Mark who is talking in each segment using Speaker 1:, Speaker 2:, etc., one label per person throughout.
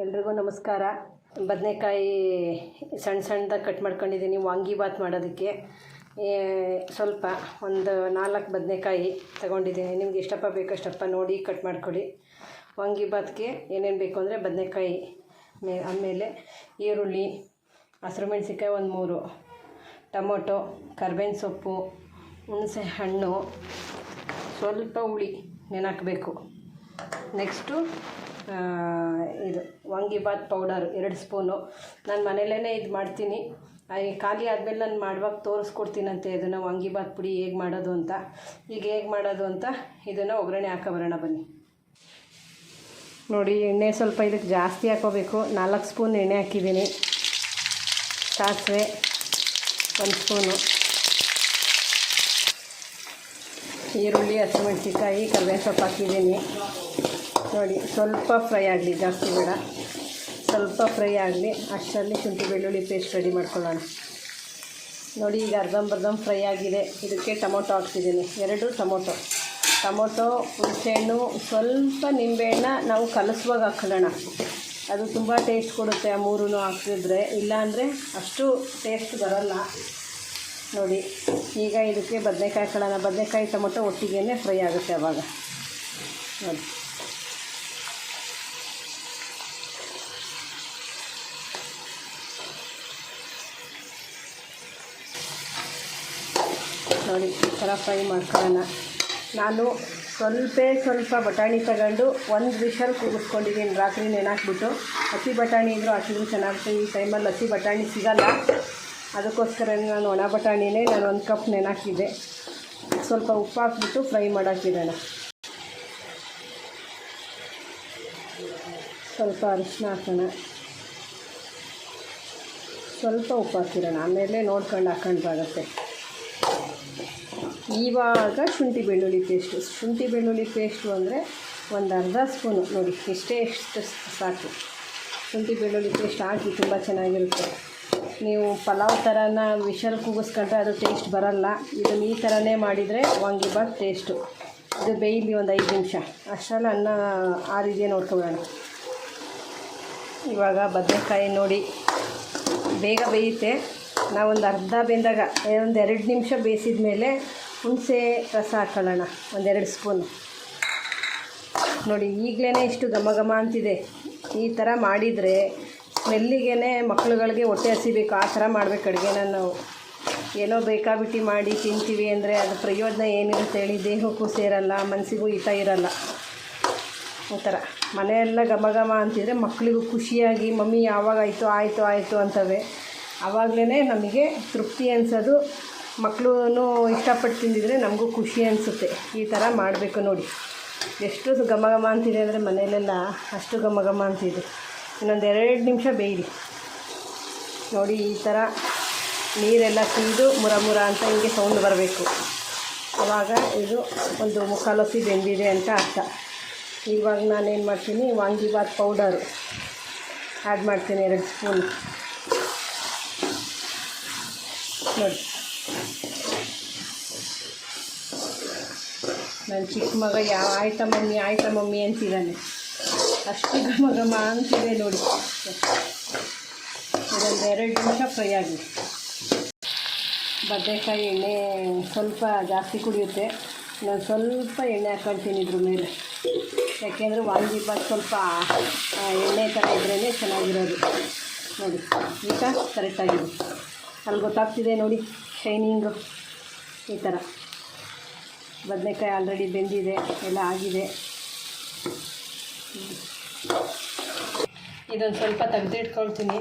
Speaker 1: ಎಲ್ರಿಗೂ ನಮಸ್ಕಾರ. ಬದನೆಕಾಯಿ ಸಣ್ಣ ಸಣ್ಣದಾಗಿ ಕಟ್ ಮಾಡ್ಕೊಂಡಿದ್ದೀನಿ ವಾಂಗಿಬಾತ್ ಮಾಡೋದಕ್ಕೆ. ಸ್ವಲ್ಪ ಒಂದು ನಾಲ್ಕು ಬದನೆಕಾಯಿ ತಗೊಂಡಿದ್ದೀನಿ ನಿಮ್ಗೆ ಎಷ್ಟಪ್ಪ ಬೇಕಷ್ಟಪ್ಪ ನೋಡಿ ಕಟ್ ಮಾಡ್ಕೊಳ್ಳಿ. ವಾಂಗಿಬಾತ್ಗೆ ಏನೇನು ಬೇಕು ಅಂದರೆ ಬದನೆಕಾಯಿ ಮೇ ಆಮೇಲೆ ಈರುಳ್ಳಿ, ಹಸಿರು ಮೆಣಸಿನ್ಕಾಯಿ ಒಂದು ಮೂರು, ಟೊಮೊಟೊ, ಕರ್ಬೇವಿನ ಸೊಪ್ಪು, ಹುಣಸೆ ಹಣ್ಣು, ಸ್ವಲ್ಪ ಹುಳಿ ನೆನಾಕಬೇಕು ನೆಕ್ಸ್ಟು ಇದು ವಾಂಗಿಬಾತ್ ಪೌಡರ್, ಎರಡು ಸ್ಪೂನು. ನಾನು ಮನೇಲೇ ಇದು ಮಾಡ್ತೀನಿ. ಈ ಖಾಲಿ ಆದಮೇಲೆ ನಾನು ಮಾಡುವಾಗ ತೋರಿಸ್ಕೊಡ್ತೀನಂತೆ ಇದನ್ನು ವಾಂಗಿಬಾತ್ ಪುಡಿ ಹೇಗೆ ಮಾಡೋದು ಅಂತ. ಈಗ ಹೇಗೆ ಮಾಡೋದು ಅಂತ ಇದನ್ನು ಒಗ್ಗರಣೆ ಹಾಕೋಬರೋಣ ಬನ್ನಿ. ನೋಡಿ, ಎಣ್ಣೆ ಸ್ವಲ್ಪ ಇದಕ್ಕೆ ಜಾಸ್ತಿ ಹಾಕೋಬೇಕು. ನಾಲ್ಕು ಸ್ಪೂನ್ ಎಣ್ಣೆ ಹಾಕಿದ್ದೀನಿ. ಸಾಸಿವೆ, ಒಂದು ಸ್ಪೂನು. ಈರುಳ್ಳಿ, ಹಸಿಮೆಣ್ಸಿನ್ಕಾಯಿ, ಕರ್ಬೇವಿನ ಸೊಪ್ಪು ಹಾಕಿದ್ದೀನಿ. ನೋಡಿ, ಸ್ವಲ್ಪ ಫ್ರೈ ಆಗಲಿ, ಜಾಸ್ತಿ ಬೇಡ. ಸ್ವಲ್ಪ ಫ್ರೈ ಆಗಲಿ, ಅಷ್ಟರಲ್ಲಿ ಶುಂಠಿ ಬೆಳ್ಳುಳ್ಳಿ ಪೇಸ್ಟ್ ರೆಡಿ ಮಾಡ್ಕೊಳ್ಳೋಣ. ನೋಡಿ, ಈಗ ಅರ್ಧಂಬರ್ಧಂ ಫ್ರೈ ಆಗಿದೆ. ಇದಕ್ಕೆ ಟೊಮೊಟೊ ಹಾಕ್ತಿದ್ದೀನಿ. ಎರಡು ಟೊಮೊಟೊ. ಟೊಮೊಟೊ, ಹುಣಸೆಹಣ್ಣು, ಸ್ವಲ್ಪ ನಿಂಬೆಹಣ್ಣ ನಾವು ಕಲಸುವಾಗ ಹಾಕೊಳ್ಳೋಣ. ಅದು ತುಂಬ ಟೇಸ್ಟ್ ಕೊಡುತ್ತೆ, ಆ ಮೂರೂ ಹಾಕಿದ್ರೆ ಇಲ್ಲಾಂದರೆ ಅಷ್ಟು ಟೇಸ್ಟ್ ಬರಲ್ಲ. ನೋಡಿ, ಈಗ ಇದಕ್ಕೆ ಬದನೆಕಾಯಿ ಹಾಕೊಳ್ಳೋಣ. ಬದನೆಕಾಯಿ, ಟೊಮೊಟೊ ಒಟ್ಟಿಗೆ ಫ್ರೈ ಆಗುತ್ತೆ ಅವಾಗ. ನೋಡಿ. ನೋಡಿ, ಈ ಥರ ಫ್ರೈ ಮಾಡ್ಕೊಳ್ಳೋಣ. ನಾನು ಸ್ವಲ್ಪ ಸ್ವಲ್ಪ ಬಟಾಣಿ ತಗೊಂಡು ಒಂದು ವಿಷಲ್ ಕೂಗಿಸ್ಕೊಂಡಿದ್ದೀನಿ. ರಾತ್ರಿ ನೆನಾಕ್ಬಿಟ್ಟು ಹಸಿ ಬಟಾಣಿ ಇದ್ದರೂ ಹಾಕಿದ್ರು ಚೆನ್ನಾಗುತ್ತೆ ಈ ಟೈಮಲ್ಲಿ ಹಸಿ ಬಟಾಣಿ ಸಿಗಲ್ಲ. ಅದಕ್ಕೋಸ್ಕರ ನಾನು ಒಣ ಬಟಾಣಿನೇ ನಾನು ಒಂದು ಕಪ್ ನೆನಾಕಿದ್ದೆ. ಸ್ವಲ್ಪ ಉಪ್ಪು ಹಾಕ್ಬಿಟ್ಟು ಫ್ರೈ ಮಾಡೋಕ್ಕಿಡೋಣ ಸ್ವಲ್ಪ ಅರಿಶಿನ ಹಾಕೋಣ. ಸ್ವಲ್ಪ ಉಪ್ಪು ಹಾಕಿರೋಣ. ಆಮೇಲೆ ನೋಡ್ಕೊಂಡು ಹಾಕೊಂಡ್ರಾಗತ್ತೆ ಇವಾಗ ಶುಂಠಿ ಬೆಳ್ಳುಳ್ಳಿ ಪೇಸ್ಟು. ಶುಂಠಿ ಬೆಳ್ಳುಳ್ಳಿ ಪೇಸ್ಟು ಅಂದರೆ ಒಂದು ಅರ್ಧ ಸ್ಪೂನು. ನೋಡಿ, ಇಷ್ಟೇ ಎಷ್ಟು ಸಾಕು. ಶುಂಠಿ ಬೆಳ್ಳುಳ್ಳಿ ಪೇಸ್ಟ್ ಹಾಕಿ ತುಂಬ ಚೆನ್ನಾಗಿರುತ್ತೆ. ನೀವು ಪಲಾವ್ ಥರನ ವಿಷಲ್ ಕೂಗಿಸ್ಕೊಂಡ್ರೆ ಅದು ಟೇಸ್ಟ್ ಬರಲ್ಲ. ಇದನ್ನು ಈ ಥರನೇ ಮಾಡಿದರೆ ವಾಂಗಿಬಾತ್ ಟೇಸ್ಟು. ಇದು ಬೇಯಲಿ ಒಂದು ಐದು ನಿಮಿಷ. ಅಷ್ಟರಲ್ಲಿ ಅನ್ನ ಆರಿದೆಯೇ ನೋಡ್ಕೊಳ್ಳೋಣ ಇವಾಗ ಬದನೆಕಾಯಿ ನೋಡಿ. ಬೇಗ ಬೇಯುತ್ತೆ. ನಾವೊಂದು ಅರ್ಧ ಬೆಂದಾಗ ಒಂದು ಎರಡು ನಿಮಿಷ ಬೇಯಿಸಿದ ಮೇಲೆ ಹುಣಸೆ, ರಸ ಹಾಕೊಳ್ಳೋಣ ಒಂದೆರಡು ಸ್ಪೂನು. ನೋಡಿ ಈಗಲೇ ಇಷ್ಟು ಘಮ ಘಮ ಅಂತಿದೆ. ಈ ಥರ ಮಾಡಿದರೆ ಸ್ಮೆಲ್ಲಿಗೆ ಮಕ್ಳುಗಳಿಗೆ ಹೊಟ್ಟೆ ಹಸಿಬೇಕು. ಆ ಥರ ಮಾಡಬೇಕು ಅಡುಗೆನ ನಾವು. ಏನೋ ಬೇಕಾಬಿಟ್ಟು ಮಾಡಿ ತಿಂತೀವಿ ಅಂದರೆ ಅದು ಪ್ರಯೋಜನ ಏನಿರುತ್ತೆ ಹೇಳಿ, ದೇಹಕ್ಕೂ ಸೇರಲ್ಲ ಮನಸ್ಸಿಗೂ ಹಿತ ಇರಲ್ಲ. ಈ ಥರ ಮನೆಯೆಲ್ಲ ಘಮ ಘಮ ಅಂತಿದ್ರೆ ಮಕ್ಕಳಿಗೂ ಖುಷಿಯಾಗಿ, ಮಮ್ಮಿ, ಯಾವಾಗ ಆಯಿತು ಆಯಿತು ಆಯಿತು ಅಂತವೆ. ಆವಾಗಲೇ ನಮಗೆ ತೃಪ್ತಿ ಅನಿಸೋದು ಮಕ್ಕಳು ಇಷ್ಟಪಟ್ಟು ತಿಂದಿದ್ರೆ ನಮಗೂ ಖುಷಿ ಅನಿಸುತ್ತೆ. ಈ ಥರ ಮಾಡಬೇಕು ನೋಡಿ. ಎಷ್ಟು ಘಮ ಘಮ ಅಂತಿದೆ ಅಂದರೆ ಮನೆಯಲ್ಲೆಲ್ಲ ಅಷ್ಟು ಘಮ ಘಮ ಅಂತಿದೆ. ಇನ್ನೊಂದು ಎರಡು ನಿಮಿಷ ಬೇಯಿರಿ. ನೋಡಿ ಈ ಥರ ನೀರೆಲ್ಲ ಕುಯ್ದು ಮುರ ಮುರ ಅಂತ ಹಿಂಗೆ ಸೌಂಡ್ ಬರಬೇಕು. ಆವಾಗ ಇದು ಒಂದು ಮುಕ್ಕಾಲೊಸಿ ಬೆಂದಿದೆ ಅಂತ ಅರ್ಥ. ಇವಾಗ ನಾನೇನು ಮಾಡ್ತೀನಿ ವಾಂಗಿಬಾತ್ ಪೌಡರು ಆ್ಯಡ್ ಮಾಡ್ತೀನಿ ಎರಡು ಸ್ಪೂನ್. ನೋಡಿ. ನನ್ನ ಚಿಕ್ಕ ಮಗ, ಯಾವ ಆಯ್ತಾ ಮಮ್ಮಿ ಆಯ್ತಾ ಮಮ್ಮಿ ಅಂತಿದ್ದಾನೆ. ಅಷ್ಟು ಘಮ ಘಮ ಅಂತಿದೆ ನೋಡಿ. ಇದೊಂದು ಎರಡು ನಿಮಿಷ ಫ್ರೈ ಆಗಲಿ ಬದನೆಕಾಯಿ ಎಣ್ಣೆ ಸ್ವಲ್ಪ ಜಾಸ್ತಿ ಕುಡಿಯುತ್ತೆ. ನಾನು ಸ್ವಲ್ಪ ಎಣ್ಣೆ ಹಾಕೊಳ್ತೀನಿ ಇದ್ರ ಮೇಲೆ. ಯಾಕೆಂದರೆ ವಾಂಗಿಬಾತ್ ಸ್ವಲ್ಪ ಎಣ್ಣೆ ಥರ ಇದ್ರೇ ಚೆನ್ನಾಗಿರೋದು. ನೋಡಿ, ಈಗ ಕರೆಕ್ಟಾಗಿದೆ ಅಲ್ಲಿ ಗೊತ್ತಾಗ್ತಿದೆ ನೋಡಿ ಶೈನಿಂಗು ಈ ಥರ ಬದನೆಕಾಯಿ ಆಲ್ರೆಡಿ ಬೆಂದಿದೆ, ಎಲ್ಲ ಆಗಿದೆ. ಇದೊಂದು ಸ್ವಲ್ಪ ತೆಗೆದಿಟ್ಕೊಳ್ತೀನಿ.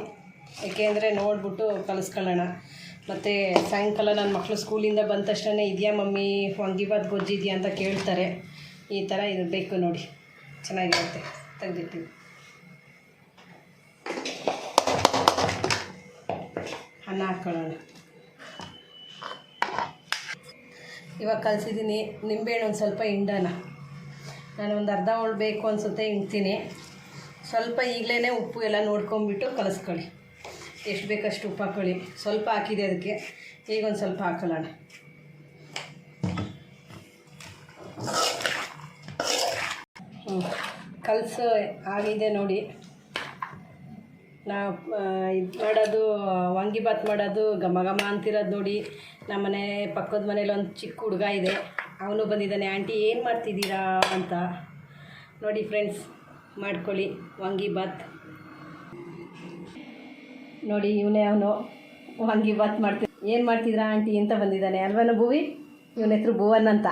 Speaker 1: ಏಕೆಂದರೆ ನೋಡಿಬಿಟ್ಟು ಕಲಿಸ್ಕೊಳ್ಳೋಣ. ಮತ್ತು ಸಾಯಂಕಾಲ ನನ್ನ ಮಕ್ಕಳು ಸ್ಕೂಲಿಂದ ಬಂದ ತಕ್ಷಣ ಇದೆಯಾ ಮಮ್ಮಿ? ವಾಂಗಿಬಾತ್ ಗೊಜ್ಜಿದೆಯಾ ಅಂತ ಕೇಳ್ತಾರೆ. ಈ ಥರ ಇದು ಬೇಕು ನೋಡಿ. ಚೆನ್ನಾಗಿರುತ್ತೆ. ತೆಗೆದಿಟ್ಟಿವಿ ಅನ್ನ ಹಾಕ್ಕೊಳ್ಳೋಣ. ಇವಾಗ ಕಲಿಸಿದ್ದೀನಿ. ನಿಂಬೆಹಣ್ಣು ಒಂದು ಸ್ವಲ್ಪ ಹಿಂಡೋಣ ನಾನು ಒಂದು ಅರ್ಧ ಹೋಳು ಬೇಕು ಅನಿಸುತ್ತೆ, ಹಿಂಡ್ತೀನಿ. ಸ್ವಲ್ಪ ಈಗಲೇ ಉಪ್ಪು ಎಲ್ಲ ನೋಡ್ಕೊಂಬಿಟ್ಟು ಕಲಿಸ್ಕೊಳ್ಳಿ. ಎಷ್ಟು ಬೇಕಷ್ಟು ಉಪ್ಪು ಹಾಕೊಳ್ಳಿ. ಸ್ವಲ್ಪ ಹಾಕಿದೆ ಅದಕ್ಕೆ. ಈಗ ಒಂದು ಸ್ವಲ್ಪ ಹಾಕೊಳ್ಳೋಣ. ಕಲಸು ಆಗಿದೆ ನೋಡಿ. ನಾ ಇದು ಮಾಡೋದು ವಾಂಗಿಬಾತ್ ಮಾಡೋದು, ಘಮ ಘಮ ಅಂತಿರೋದು ನೋಡಿ. ನಮ್ಮನೆ ಪಕ್ಕದ ಮನೇಲಿ ಒಂದು ಚಿಕ್ಕ ಹುಡುಗ ಇದೆ. ಅವನು ಬಂದಿದ್ದಾನೆ. ಆಂಟಿ, ಏನು ಮಾಡ್ತಿದ್ದೀರಾ? ಅಂತ. ನೋಡಿ ಫ್ರೆಂಡ್ಸ್ ಮಾಡ್ಕೊಳ್ಳಿ ವಾಂಗಿಬಾತ್ ನೋಡಿ ಇವನೇ ಅವನು ವಾಂಗಿಬಾತ್ ಮಾಡ್ತಿ, ಏನು ಮಾಡ್ತಿದ್ರಾ ಆಂಟಿ? ಅಂತ ಬಂದಿದ್ದಾನೆ. ಅಲ್ವನ ಭೂವಿ ಇವನ ಹೆಸರು ಭುವನ್ ಅಂತ.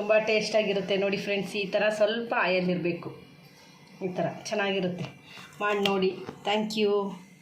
Speaker 1: ತುಂಬ ಟೇಸ್ಟಾಗಿರುತ್ತೆ ನೋಡಿ ಫ್ರೆಂಡ್ಸ್ ಈ ಥರ ಸ್ವಲ್ಪ ಆಯಲ್ಲಿರಬೇಕು. ಈ ಥರ ಚೆನ್ನಾಗಿರುತ್ತೆ. ಮಾಡಿ ನೋಡಿ. Thank you